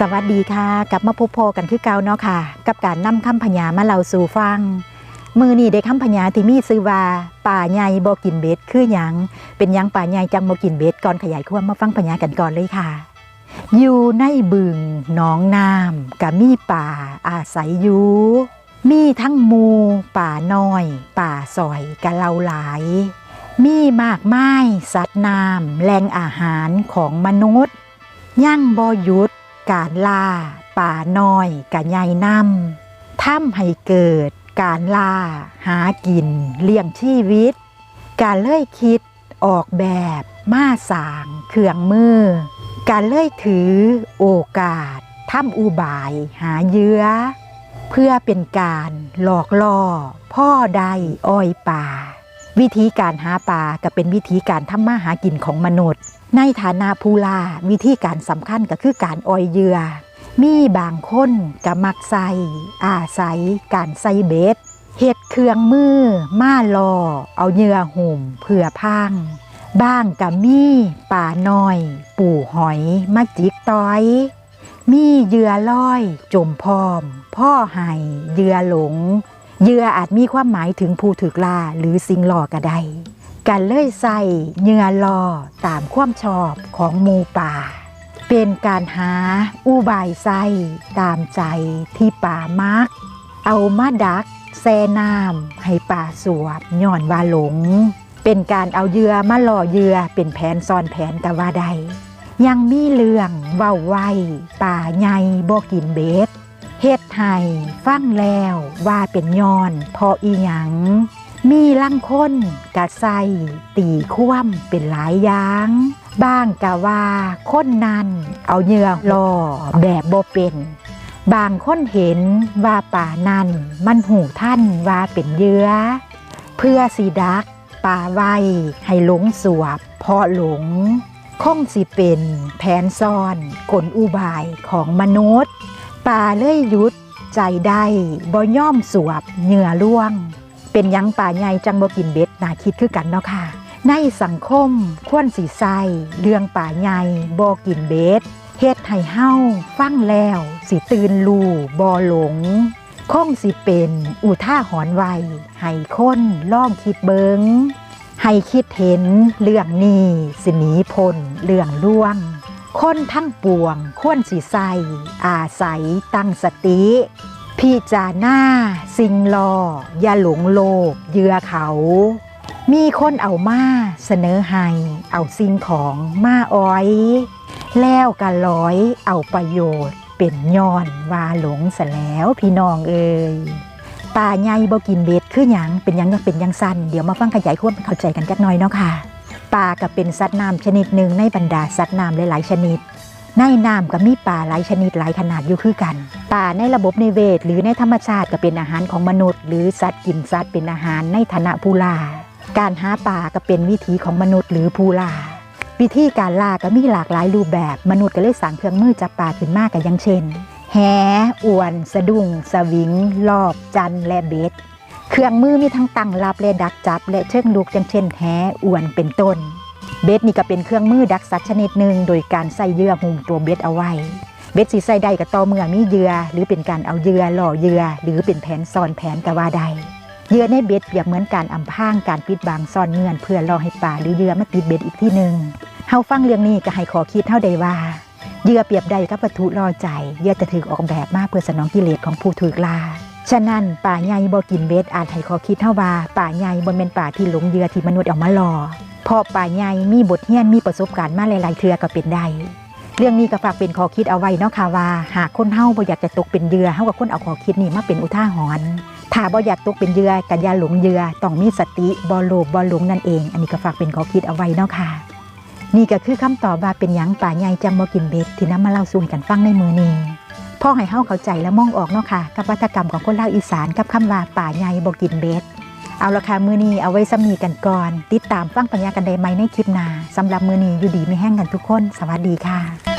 สวัสดีค่ะกลับมาพบพอกันคือเก่าเนาะค่ะ กับการนำคำพญามาเล่าสู่ฟัง มือนี่ได้คำพญาที่มีชื่อว่าป่าใหญ่บ่กินเบ็ดคือหยังเป็นหยังป่าใหญ่จังบ่กินเบ็ดก่อนขยายความมาฟังพญากันก่อนเลยค่ะ อยู่ในบึงหนองน้ำกับมีป่าอาศัยอยู่มีทั้งหมูป่าน้อย ป่าซอยกะเหลาหลาย มีมากมายสัตว์น้ำแหล่งอาหารของมนุษย์ ยั่งบ่หยุด การล่าป่าน้อยกะใหญ่นำทำให้เกิดการล่าหากินเลี้ยงชีวิต การเลื่อยคิดออกแบบมาสางเครื่องมือ การเลื่อยถือโอกาสทำอุบายหาเหยื่อเพื่อเป็นการหลอกล่อพ่อใดอ้อยป่า วิธีการหาปลาก็เป็นวิธีการทำมาหากินของมนุษย์ ในฐานะผู้ล่าวิธีการสำคัญก็คือการอ้อยเหยื่อ มีบางคนก็มักใส่อาศัย การใส่เบ็ดเฮ็ดเครื่องมือมาลอ เอาเหยื่อหุ่มเพื่อพังบ้างก็มีป่าน้อย ปู่หอยมาจิกต้อย มีเหยื่อลอย จมพร้อม พ่อไห้เหยื่อหลง เหยื่ออาจมีความหมายถึงผู้ถูกล่าหรือสิ่งหลอกก็ไดการเลื่อยใส่เหยื่อล่อตามความชอบของหมูป่า เป็นการหาอุบายใส่ตามใจที่ป่ามัก เอามาดักแซน้ำให้ป่าสวบย่อนว่าหลง เป็นการเอาเหยื่อมาหล่อเหยื่อเป็นแผนซ้อนแผนกะว่าใดยังมีเรื่องเว้าไว้ป่าใหญ่บ่กินเบ็ด ฮ็ดให้ฟังแล้วว่าเป็นย้อน พออีหยัง มีลังคนกะใส่ตีคว่ำเป็นหลายอย่างบ้างกะว่าคนนั้นเอาเหยื่อล่อแบบบ่เป็น บางคนเห็นว่าป่านั้นมันหูท่านว่าเป็นเยื่อเพื่อสีดักป่าไว้ให้หลงสวบเพราะหลงคงสิเป็นแผนซ่อนกลอุบายของมนุษย์ ป่าเลื่อยยุด ใจได้บ่ย่อมสวบเหงื่อล่วง เป็นยังป่าใหญ่จังบ่กินเบ็ดนาคิดคือกันเนาะค่ะ ในสังคมควรสีใสเรื่องป่าใหญ่บ่กินเบ็ดเฮ็ดให้เฮาฟังแล้ว สิตื่นรู้บ่หลงคงสิเป็นอุท่าหอนไวให้คนล่องคิดเบิงให้คิดเห็นเรื่องนี้สิหนีพ้นเรื่องล่วง คนทั้งปวงควรสิใส่อาศัยตั้งสติ พี่จาหน้า สิงลอ อย่าหลงโลกเยื่อเขา มีคนเอามาเสนอให้เอาสิ่งของมาอ้อย แล้วก็ร้อยเอาประโยชน์เป็นย้อนว่าหลงซะแล้วพี่น้องเอ่ยป่าใหญ่บ่กินเบ็ดคือหยังเป็นหยังก็เป็นหยังสั้นเดี๋ยวมาฟังขยายความเข้าใจกันจักหน่อยเนาะค่ะ ปลาก็เป็นสัตว์น้ำชนิดหนึ่งในบรรดาสัตว์น้ำหลายๆชนิด ในน้ำก็มีปลาหลายชนิดหลายขนาดอยู่คือกันปลาในระบบในเวศหรือในธรรมชาติก็เป็นอาหารของมนุษย์ หรือสัตว์กินสัตว์เป็นอาหารในฐานะผู้ล่าการหาปลาก็เป็นวิถีของมนุษย์หรือผู้ล่าวิธีการล่าก็มีหลากหลายรูปแบบมนุษย์ก็เลยสั่งเครื่องมือจับปลาขึ้นมากกันอย่างเช่นแหอวน สะดุ้งสวิง รอบ จันและเบ็ด เครื่องมือมีทั้งตั้งรับและดักจับ และเชิงลูกอย่างเช่นแหอวนเป็นต้น เบ็ดนี่ก็เป็นเครื่องมือดักสัตว์ชนิดหนึ่งโดยการใส่เยื่อหุ้มตัวเบ็ดเอาไว้ เบ็ดสีใส่ได้ก็ต่อเมื่อมีเยื่อหรือเป็นการเอาเยื่อหล่อเยื่อหรือเป็นแผนซ้อนแผนก็ว่าได้เยื่อในเบ็ดเปรียบเหมือนการอำพรางการปิดบังซ่อนเงื่อนเพื่อล่อให้ปลาหรือเหยื่อมาติดเบ็ดอีกที่หนึ่งเฮาฟังเรื่องนี้ก็ให้ขอคิดเท่าใดว่าเยื่อเปรียบใดกับวัตถุล่อใจเยื่อจะถูกออกแบบมาเพื่อสนองกิเลสของผู้ถูกล่า ฉะนั้นป่าใหญ่บ่กินเบ็ดอาจให้ขอคิดเท่าว่าป่าใหญ่บ่แม่นป่าที่หลงเหยื่อที่มนุษย์เอามาล่อเพราะป่าใหญ่มีบทเรียนมีประสบการณ์มาหลายๆเทือก็เป็นได้เรื่องนี้ก็ฝากเป็นขอคิดเอาไว้เนาะค่ะว่าหากคนเฮาบ่อยากจะตกเป็นเหยื่อเฮากับคนเอาขอคิดนี่มาเป็นอุทาหรณ์ถ้าบ่อยากตกเป็นเหยื่อกันยาหลงเหยื่อต้องมีสติบ่โลภบ่หลงนั่นเอง อันนี้ก็ฝากเป็นขอคิดเอาไว้เนาะค่ะนี่ก็คือคำตอบว่าเป็นหยังป่าใหญ่จังบ่กินเบ็ดที่นำมาเล่าสู่กันฟังในมือนี้ พ่อให้เฮาเข้าใจและมองออกเนาะค่ะ กับวัฒกรรมของคนเล่าวอีสานกับคำว่าป่าใหญ่บ่กินเบ็ดเอาละค่ะมือนี้เอาไว้ซ้ำนีกันก่อน ติดตามฟังปัญญากันได้ไหมในคลิปหน้าสำหรับมือนี้อยู่ดีไม่แห้งกันทุกคน สวัสดีค่ะ